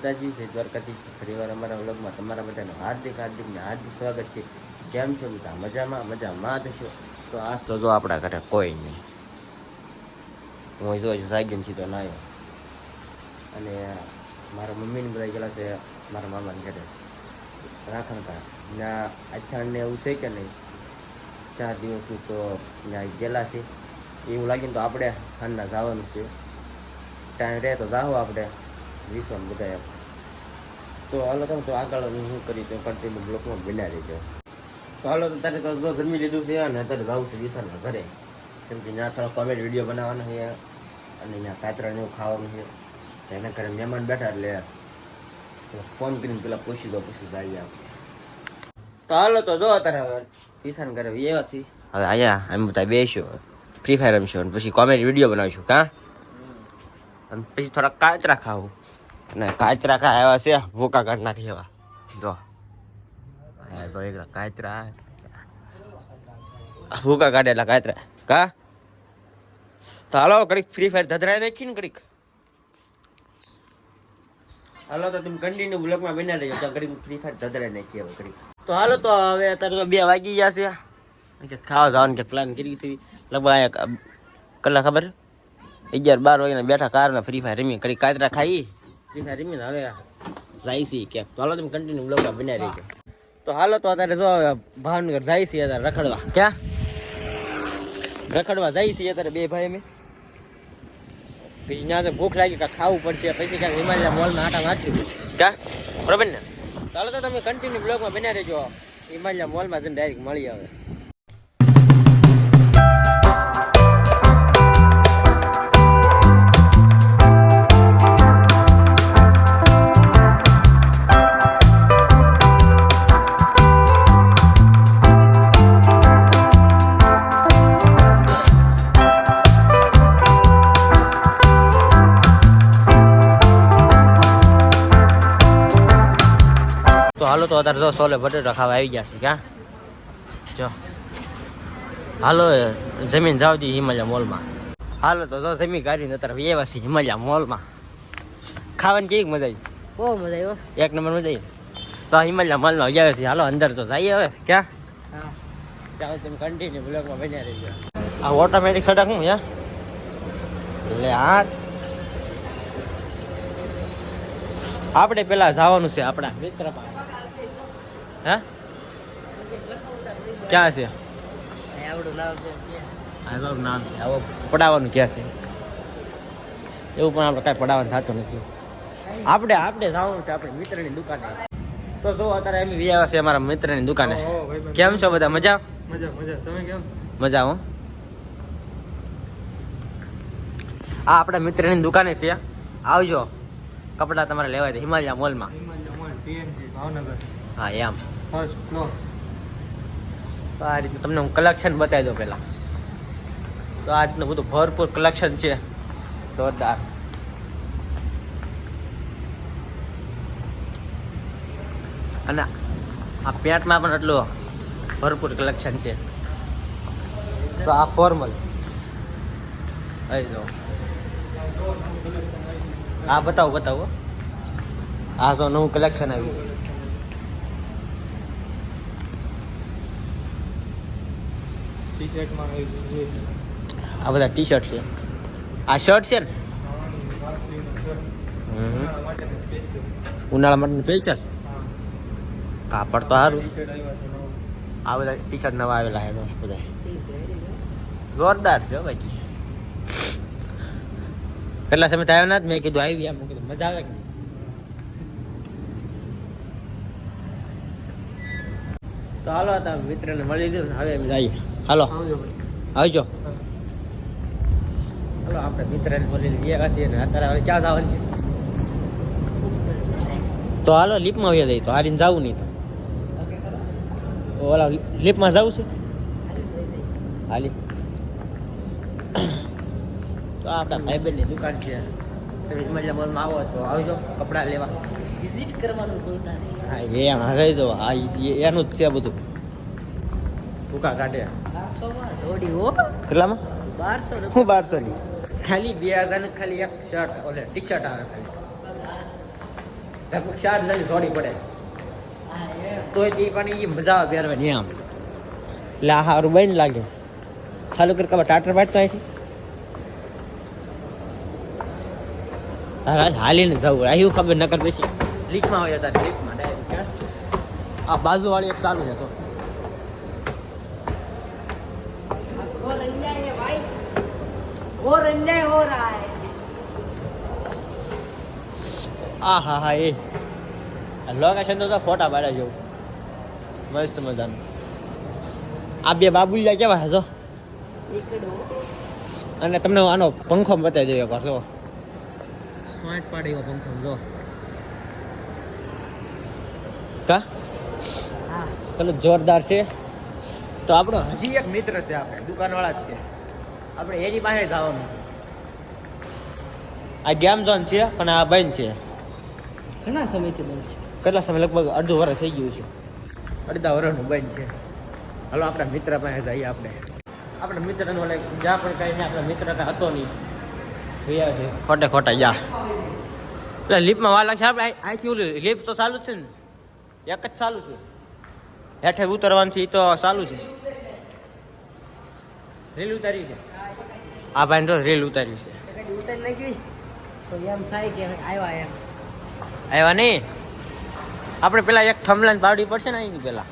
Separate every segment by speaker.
Speaker 1: માતાજી, જય દ્વારકાધીશ. ફરીવાર અમારા વ્લોગમાં તમારા બધાનું હાર્દિક હાર્દિક ને હાર્દિક સ્વાગત છે. કેમ છો બધા? મજામાં? મજામાં થશો તો આજ તો જો આપણા ઘરે કોઈ નહીં. હું જો સાગીન સીધો નાયો અને મારા મમ્મીને બધા ગયેલા છે મારા મામાને ઘરે. રાખણતા ત્યાં અઠાણને એવું છે કે નહીં? ચાર દિવસનું તો ત્યાં ગયેલા છે. એવું લાગીને તો આપણે હાલના જવાનું છે. ટાઈમ રહે તો જાઓ આપણે. વિશ્વને બધા તો હાલો તમે તો આગળ હું શું કરી તો કન્ટિન્યુ બ્લોકમાં બન્યા રહીજો. તો હાલો તો તારે તો જો જમી લીધું છે અને અત્યારે જવું છે વિશાલના ઘરે. કેમ કે ત્યાં થોડો કોમેડી વીડિયો બનાવવાનો છે અને ત્યાં કાતરાને એવું ખાવાનું છે. એના ઘરે મહેમાન બેઠા એટલે ફોન કરીને પેલા પૂછી દો પછી જઈએ આપણે. તો હાલો તો જો અત્યારે હવે કિસાન ઘરે એવા છીએ. હવે અહીંયા અમે બધા બેસ્યો ફ્રી ફાયર રમશું અને પછી કોમેડી વીડિયો બનાવીશું કાં? અને પછી થોડા કાચરા ખાવું. અને કાચરા કા આવ્યા છે, ભૂકા કાઢ નાખી એવા. જો. કાચરા ભૂકા કાઢે એટલે કાચરા કા? તો હાલો, કડીક ફ્રી ફાયર ધધરાઈ નાખી ને કડીક. હાલો, તો તમે કન્ટિન્યુ બ્લોગમાં બન્યા રહેજો. તો કડીક ફ્રી ફાયર ધધરાઈ નાખી હવે કડીક. તો હાલો, તો હવે અત્યારે તો બે વાગી ગયા છે. ખાવા જવાનું કે પ્લાન કરી છે. લગભગ અહીંયા કલાક ખબર? અગિયાર બાર વાગ્યા બેઠા કારના ફ્રી ફાયર રમી કરી કાતરા ખાઈ. રમીને હવે જાય છે તો હાલો તમે કન્ટિન્યુ બ્લોગમાં બન્યા રહેજો તો હાલો અત્યારે જો ભાવનગર જાય છે અત્યારે રખડવા ક્યાં રખડવા જાય છે અત્યારે બે ભાઈ અમે પછી ત્યાં ભૂખ લાગી કાંઈ ખાવું પડશે પછી ક્યાંક હિમાલય મોલમાં આટા મારશું ક્યાં બરોબર ને? ચાલો તો તમે કન્ટિન્યુ બ્લોગમાં બન્યા રહેજો. હિમાલય મોલમાં જઈને ડાયરેક્ટ મળી આવે. હાલો તો અત્યારે જો સોલે બટેટા ખાવા આવી ગયા છે ક્યાં? જો. હાલો જમીન જાવ દી હિમાલય મોલમાં. હાલો તો જો જમીન કાઢીને અત્યારે એવા છે હિમાલય મોલમાં. ખાવાની કેવી મજા આવી?
Speaker 2: બહુ મજા આવ્યો
Speaker 1: એક નંબર મજા આવી? તો હિમાલયા મોલમાં આવ્યા છે. હાલો અંદર તો જઈએ હવે. ક્યાં?
Speaker 2: હા.
Speaker 1: ચાલો તમે કન્ટિન્યુ બ્લોગમાં બન્યા રહીજો. આ ઓટોમેટિક સડક હું યા એટલે આ આપણે પેલા જવાનું છે આપણા. મિત્ર હે? ક્યાં છે?
Speaker 2: આવડું નામ છે
Speaker 1: આવો પડાવવાનું ક્યાં છે? એવું પણ આપણે કાંઈ પડાવવાનું થતું નથી. આપણે આપણે જવાનું છે આપણે મિત્રની દુકાને. તો જો અત્યારે એમ વ્યાવ છે અમારા મિત્રની દુકાને. કેમ છો બધા? મજા?
Speaker 3: મજા મજા. તમે કેમ
Speaker 1: મજા હો. આ આપણા મિત્રની દુકાને છે. આવજો. કપડાં તમારે લેવાય છે હિમાલય મોલમાં. હા એમ.
Speaker 3: ફર્સ્ટ ફ્લોર
Speaker 1: તો આ રીતનું તમને હું કલેક્શન બતાવી દઉં પહેલાં. તો આ રીતનું બધું ભરપૂર કલેક્શન છે. જોરદાર. અને આ પેન્ટમાં પણ એટલું ભરપૂર કલેક્શન છે. તો આ ફોર્મલ આવી જાઓ. આ બતાવો બતાવો. આ જો નવું કલેક્શન આવ્યું છે. આ બધા ટી શર્ટ છે. આ શર્ટ છે ને. ઉનાળા માટે સ્પેશિયલ કાપડ તો સારું. આ બધા ટી શર્ટ નવા આવેલા છે બધા. જોરદાર છે બાકી કેટલા સમય આવ્યા ના જ મેં કીધું આવી ગયા. કીધું મજા આવે કે તો હાલો હતા મિત્રને મળી લીધું હવે એમ જઈએ. હાલો.
Speaker 3: આવજો
Speaker 1: હાલો આપણે મિત્રને મળી ગયા છીએ ને અત્યારે હવે ક્યાં જવાનું છે? તો હાલો લીપમાં આવ્યા જઈએ. તો હારીને જવું નહીં તો. ઓલા લીપમાં જવું છે? હાલી. તો આપણા ભાઈબંધની દુકાન છે. તમે હિમાલય મોલમાં આવો તો આવજો કપડાં લેવા.
Speaker 2: વિઝિટ કરવાનું ભૂલતા નહીં.
Speaker 1: હા દો હા ઈ- એનું જ છે બધું. ભૂકા કાઢે
Speaker 2: જોડી
Speaker 1: કેટલામાં?
Speaker 2: બારસો
Speaker 1: ની. ખાલી બે હજાર ખાલી એક શર્ટ ઓલે ટી શર્ટ આવે ખાલી. લગભગ ચાર હજારની સોડી પડે. તોય તે પણ એ મજા આવે પહેરવાની. આમ એટલે આ સારું બન લાગે. ચાલુ કર કબર ટાટર પાડતો અહીંથી. તારે હાલીને જવું. આવ્યું ખબર નકર પછી? લીકમાં હોય તારે લીકમાં ડાયરેક્ટ આ બાજુવાળી એક સારું છે તો આ હા હા એ. લોકેશન તો ફોટા પાડ્યા જેવું. મસ્ત મજાનું. આ બે બાબુલિયા કેવા છે અને તમને આનો પંખો બતાવી દઈએ કહો સ્માર્ટ પાડી એવો પંખો જો કા?
Speaker 2: ચલો
Speaker 1: પેલો જોરદાર છે. તો આપણો હજી એક મિત્ર છે આપણે દુકાનવાળા જ કે. આપણે એની પાસે જવાનું. આ ગેમ ઝોન છે પણ આ બંધ છે.
Speaker 2: ઘણા સમયથી બંધ છે.
Speaker 1: કેટલા સમય? લગભગ અડધો વર્ષ થઈ ગયું છે. અડધા વર્ષનું બંધ છે. હાલો આપણા મિત્ર પાસે જઈએ આપણે. આપણા મિત્રનો લાઈક જ્યાં પણ કઈ નહીં આપણા મિત્ર કાંઈ હતો નહીં. ગયા ખોટે ખોટા, જા. એટલે લિફ્ટમાં વાર લાગશે. આપણે આ- અહીંથી ઓલું લિફ્ટ તો ચાલુ છે ને. એક જ ચાલુ છે. હેઠે ઉતરવાનું છે એ તો ચાલુ છે. રેલ ઉતારી છે. આ ભાઈ તો રેલ ઉતારી છે.
Speaker 2: આવ્યા
Speaker 1: નહીં? આપણે પેલા એક થમલાન પાવડી પડશે ને અહીંની પેલા.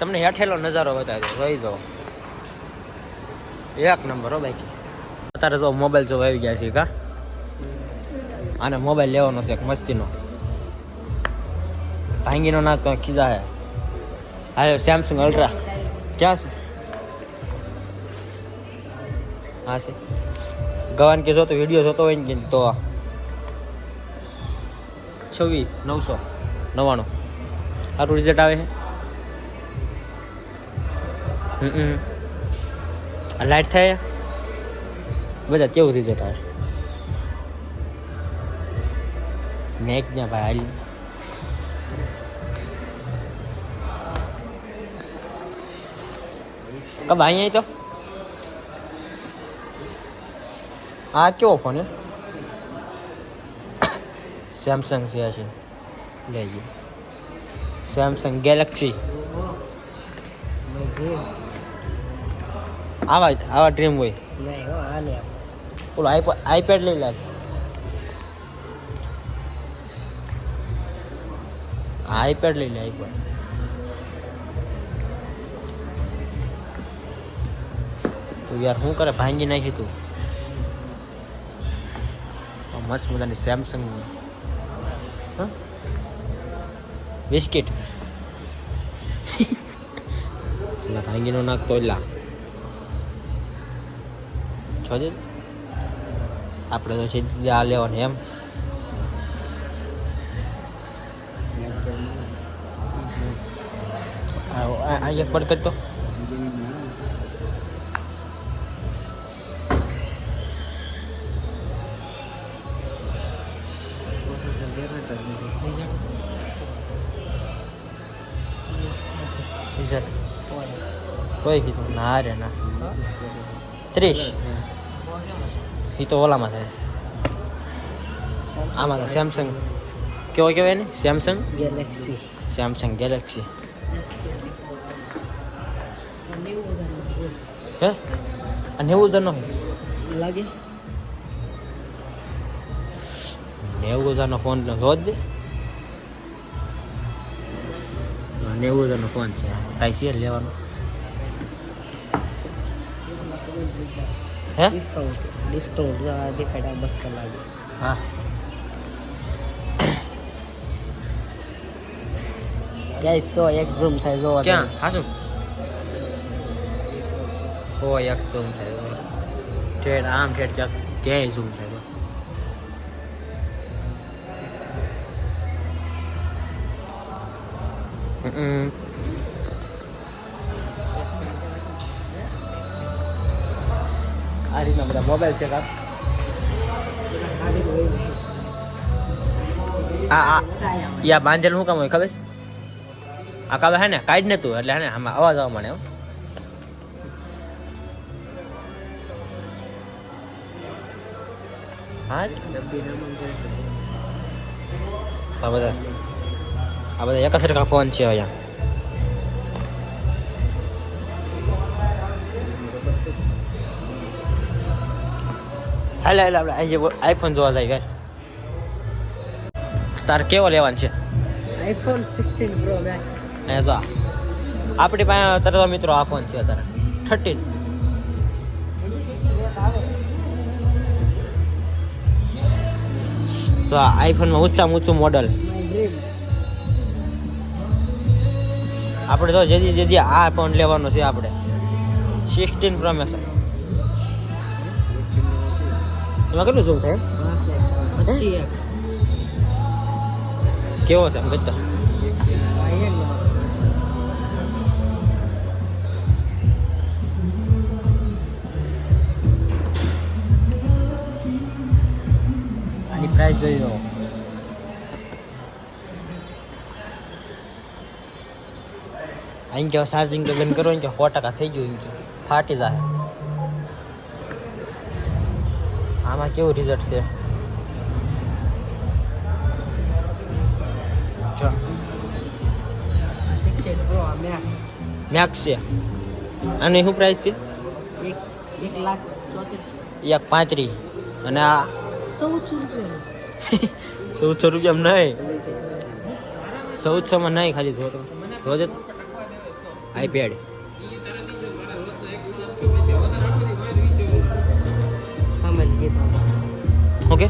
Speaker 1: તમને હેઠેલો નજારો બતાવી જોઈ દો એક નંબર હો બાકી. અત્યારે જો મોબાઈલ જો આવી ગયા છે કા? આને મોબાઈલ લેવાનો છે એક મસ્તીનો. ભાંગીનો ના તો કીધા હે. હા સેમસંગ અલ્ટ્રા ક્યાં છે? હા, છે. ગવાન કે જો તો વીડિયો જોતો હોય ને તો છવ્વીસ નવસો, નવ્વાણું. સારું રિઝલ્ટ આવે છે. લાઇટ થાય? બધા કેવું રિઝલ્ટ આવે? મેક ને ભાઈ. હાલી કબ અહીંયા તો? આ કેવો ફોન હે? સેમસંગ છે આ છે. લઈ ગયો સેમસંગ ગેલેક્સી આવા આવા ડ્રીમ હોય.
Speaker 2: નહીં હો આ
Speaker 1: ઓલો આઈપેડ લઈ લે. આઈપેડ લઈ લે, આઈપેડ. તું યાર શું કરે? ભાંગી નાખી તું. મસ્ત મજાની સેમસંગ બિસ્કિટ એટલે ભાંગીનો નાખ તો લા છો આપણે તો છે આ લેવાનું એમ. આ આ- આ એક પડ કરતો રિઝલ્ટ કોઈ કીધું? ના રે ના. ત્રીસ. એ તો ઓલામાં થાય આમાં તો સેમસંગ કેવો કહેવાય ને સેમસંગ
Speaker 2: ગેલેક્સી
Speaker 1: સેમસંગ ગેલેક્સી હે નેવું હજારનો
Speaker 2: લાગે
Speaker 1: નેવું હજારનો ફોન જોત દે નેવું હજારનો ફોન છે કાંઈ છે લેવાનો હે
Speaker 2: ડિસ્કાઉન્ટ ડિસ્કાઉન્ટ દેખાડ્યા મસ્ત લાગે
Speaker 1: હા
Speaker 2: ગાઈસ સો એક ઝૂમ થાય જોવા
Speaker 1: ક્યાં હા શું ઓ એક ઝૂમ થાય ઠેઠ આમ ઠેઠ ક્યાંક ક્યાંય ઝૂમ થાય હમ. આ રીતના બધા મોબાઈલ છે કાપ આ યા બાંધેલ શું કામ હોય ખબર આ કાવે હે ને, કાઢ ને તું, એટલે હે ને, આમાં અવાજ આવવા માંડે એમ. આ બધા આ બધા એક સરખા ફોન છે અહીંયા. હાલે હાલે આપણે આજે આઈફોન જોવા જાય ભાઈ. તારે કેવો લેવાનો છે?
Speaker 2: આઈફોન સિક્સટીન પ્રો મેક્સ
Speaker 1: એ જો. આપણી પાસે અત્યારે તો મિત્રો આ ફોન છે અત્યારે. થર્ટીન તો આ આઈફોનમાં ઊંચામાં ઊંચું મોડલ આપણે તો જેદી જેદી આ ફોન લેવાનો છે આપણે. સિક્સટીન પ્રો મેક્સ એમાં કેટલું ઝૂમ થાય કેવો છે આમ
Speaker 2: ભાઈ એક
Speaker 1: આની પ્રાઇસ જોઈ લો અહીં કે ચાર્જિંગ બંધ કરો કે સો ટકા થઈ ગયું એમ કે ફાટી જાય આમાં કેવું રિઝલ્ટ છે?
Speaker 2: મેક્સ
Speaker 1: મેક્સ છે અને શું પ્રાઇસ છે?
Speaker 2: એક લાખ ચોત્રીસ.
Speaker 1: એક પાંત્રીસ અને આ
Speaker 2: ચૌદસો રૂપિયા.
Speaker 1: ચૌદસો રૂપિયામાં નહીં? ચૌદસોમાં નહીં ખાલી જો તો. IPad okay?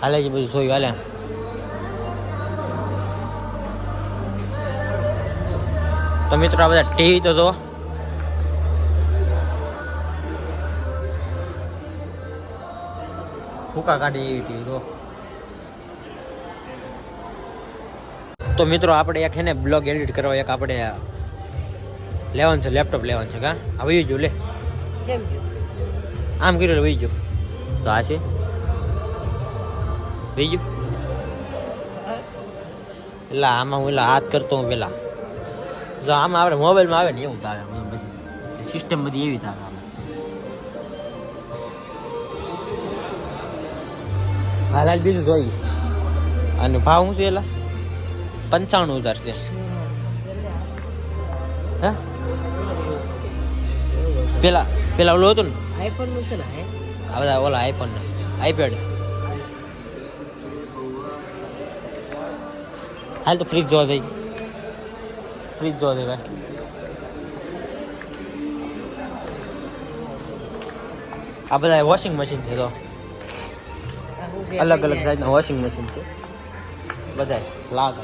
Speaker 1: હાલે છે બધું જોયું હાલે. તો મિત્રો આ બધા ટીવી તો જો ફૂકા કાઢી એવી ટીવી જો તો મિત્રો આપણે એક છે ને બ્લોગ એડિટ કરવા એક આપણે લેવાનું છે લેપટોપ લેવાનું છે કા? આવી જો લે.
Speaker 2: કેમ છે
Speaker 1: આમ કર્યું વહી ગયો. તો આ છે? વહી ગયો? એટલે આમાં હું એટલે હાથ કરતો હું પેલા. જો આમાં આપણે મોબાઈલમાં આવે ને એવું તારે બધી. સિસ્ટમ બધી એવી તારે આમાં. હાલ હાલ બીજું જોઈ. અને ભાવ શું છે એલા? પંચાણું હજાર છે. હા? પેલા પેલા ઓલું હતું ને?
Speaker 2: આઈફોનનું છે ને
Speaker 1: આ બધા ઓલા આઈફોન આઈપેડ હાલ તો ફ્રીજ જોવા જઈ ફ્રીજ જોવા જઈ ભાઈ. આ બધા વોશિંગ મશીન છે તો? અલગ અલગ સાઈઝના વોશિંગ મશીન છે. બધા લાગ.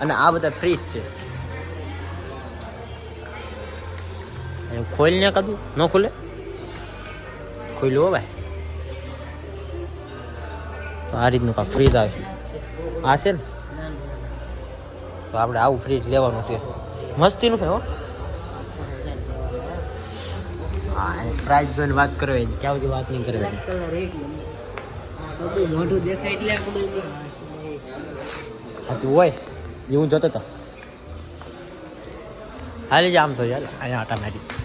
Speaker 1: અને આ બધા ફ્રીજ છે. એમ ખોલીને કાધું ન ખુલે? ખોલ્યું હો ભાઈ. તો આ રીતનું કાંક ફ્રીજ આવે. આ છે ને?
Speaker 2: ના, ના, ના.
Speaker 1: તો આપણે આવું ફ્રીજ લેવાનું છે. મસ્તીનું છે હો. પ્રાઇસ જોઈને વાત કરવી ક્યાં બધી વાત નહીં કરવી
Speaker 2: બ્લેક કલર એક નંબર. આ બધું મોઢું દેખાય
Speaker 1: હોય. હું જતો હતો હાલી જ આમ છો યાર અહીંયા આટા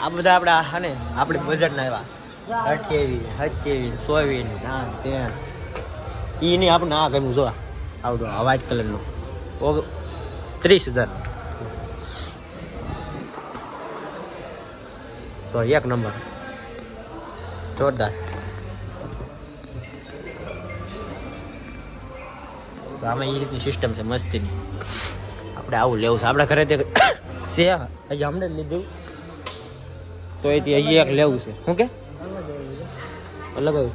Speaker 1: આ બધા આપણા હને આપણે બજેટના આવ્યા. અઠ્યાવીસ સત્યાવીસ ચોવીસ નામ તેમ એ નહીં આપણે આ ગમ્યું જો આવડું આ વ્હાઈટ કલરનું ઓગ ત્રીસ હજાર. તો એક નંબર જોરદાર. આમાં એ રીતની સિસ્ટમ છે મસ્તીની. આપણે આવું લેવું છે. આપણા ઘરે તે છે હજી હમણાં લીધું. તો એથી હજી એક લેવું છે. શું કે?
Speaker 2: અલગ
Speaker 1: આવ્યું.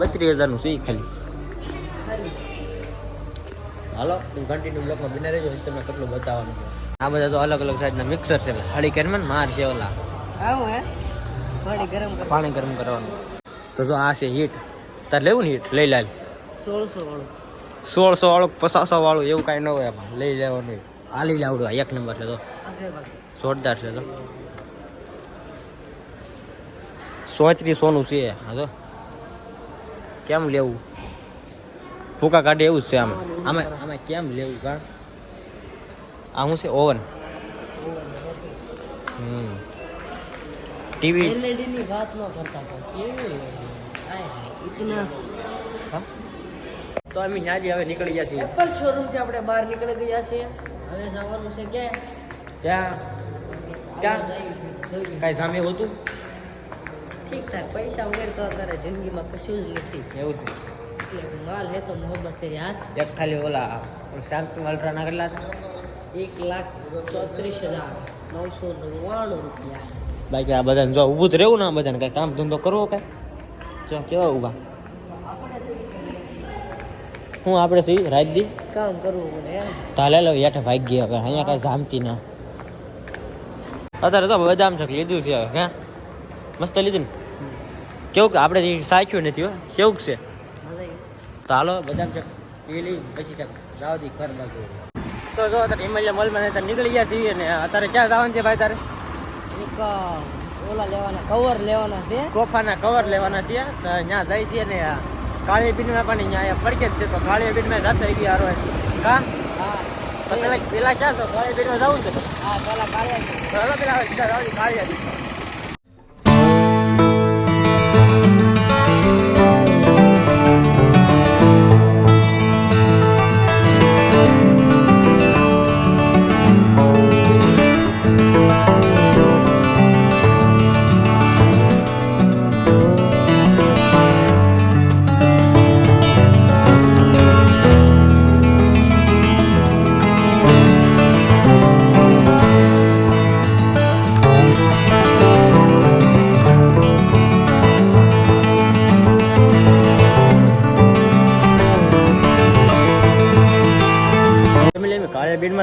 Speaker 1: બત્રીસ હજારનું છે ખાલી. હાલો હું કન્ટિન્યુ બ્લોકમાં બિના રહેજો હજી તમને કેટલું બતાવવાનું આ બધા તો અલગ અલગ સાઈઝના મિક્સર છે. હાડી કેરમેન માર છે ઓલા.
Speaker 2: પાણી ગરમ
Speaker 1: પાણી ગરમ કરવાનું. તો જો આ છે હીટ તાર લેવું ને હીટ લઈ લાલ
Speaker 2: સોળસો વાળું.
Speaker 1: સોળસો વાળું પચાસો વાળું એવું કાંઈ ન હોય લઈ લેવાનું. હાલી લાવડું એક નંબર છે તો. જોરદાર છે તો સોત્રીસ સોનું છે હા તો કેમ લેવું? ફૂકા કાઢે એવું જ છે આમ. આમે આમે કેમ લેવું કા? આ શું છે? ઓવન. હમ. ટીવી.
Speaker 2: LED ની વાત ન કરતા પણ કેવી ઇતિહાસ
Speaker 1: હા? તો અમે ન્યાજી હવે નીકળી ગયા છીએ.
Speaker 2: એપલ શોરૂમથી આપણે બહાર નીકળી ગયા છીએ. હવે જવાનું છે ક્યાં?
Speaker 1: ત્યાં ક્યાં. કાંઈ સામે હોતું?
Speaker 2: ઠીક ઠાક પૈસા વગર તો અત્યારે જિંદગીમાં કશું જ નથી.
Speaker 1: એવું છે.
Speaker 2: એટલે માલ હે તો મોહબ્બત છે યાર.
Speaker 1: એક ખાલી ઓલા સેમસંગ અલ્ટ્રાના કેટલા
Speaker 2: એક લાખ ચોત્રીસ હજાર નવસો નવ્વાણું રૂપિયા.
Speaker 1: બાકી આ બધાને જો ઊભું જ રહેવું ને બધાને કાંઈ કામ ધંધો કરવો કાંઈ જો કેવા ઊભા? હું આપણે સી રાત દી.
Speaker 2: કામ કરવું પડે
Speaker 1: તાલે લો યાઠે ભાગ ગયા હવે અહીંયા કાંઈ જામતી ના. અત્યારે તો બદામ છક લીધું છે હવે હે? મસ્ત લીધું ને? કેવું કે આપણે સાચ્યું નથી હો કેવું છે? તો હાલો બદામ ચક પીલી લઈ પછી ચક જાવ દી ઘર બાજુ. તો જો અત્યારે હિમાલય મોલમાં અત્યારે નીકળી ગયા છીએ ને અત્યારે ક્યાં જવાનું છે ભાઈ તારે?
Speaker 2: એક ઓલા લેવાના કવર લેવાના છે.
Speaker 1: સોફાના કવર લેવાના છે તો ત્યાં જઈ છે ને કાળી બીનમાં પણ અહીંયા પડકે જ છે તો કાળી બીનમાં જાતે આવી હારો. કા? પેલા ક્યાં તો કાળી બીનમાં જવું છે.
Speaker 2: હા પેલા કાળિયા છે.
Speaker 1: પેલા હવે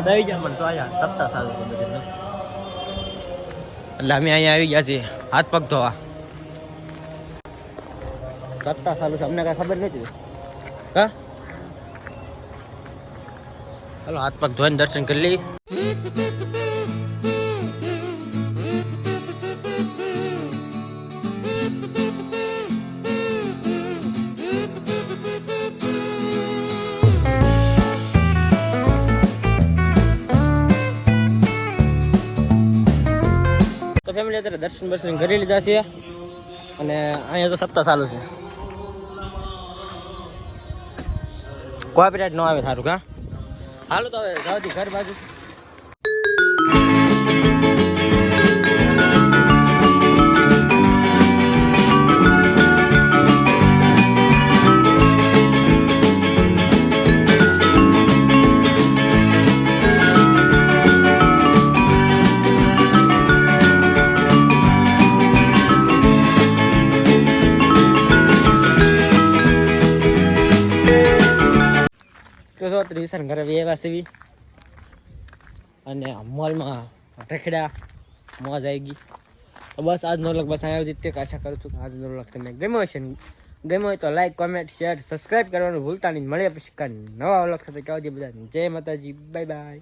Speaker 1: અમે તો આવી ગયા પણ તો અહીંયા સપ્તાહ સારું છે બધું એટલે અમે અહીંયા આવી ગયા છીએ. હાથ પગ ધોવા. સત્તા સારું છે અમને કાંઈ ખબર નથી હા? ચાલો હાથ પગ ધોઈને દર્શન કરી લઈ તો ફેમિલી અત્યારે દર્શન બર્શન કરી લીધા છે. અને અહીંયા તો સપ્તાહ ચાલુ છે. કોપીરાઇટ ન આવે સારું કા હાલો તો હવે જાવતી ઘર બાજુ. તો ઘરે સીવી. અને મોલમાં રખડ્યા. મોજ આવી ગઈ. તો બસ આજનો લગ બસ અહીંયા જીતે આશા કરું છું આજનો લગ તમને ગમ્યો હશે. ગમ્યો હોય તો લાઈક કોમેન્ટ શેર સબસ્ક્રાઈબ કરવાનું ભૂલતા નહીં. મળે પછી નવા અલગ સાથે. કહો બધા જય માતાજી. Bye bye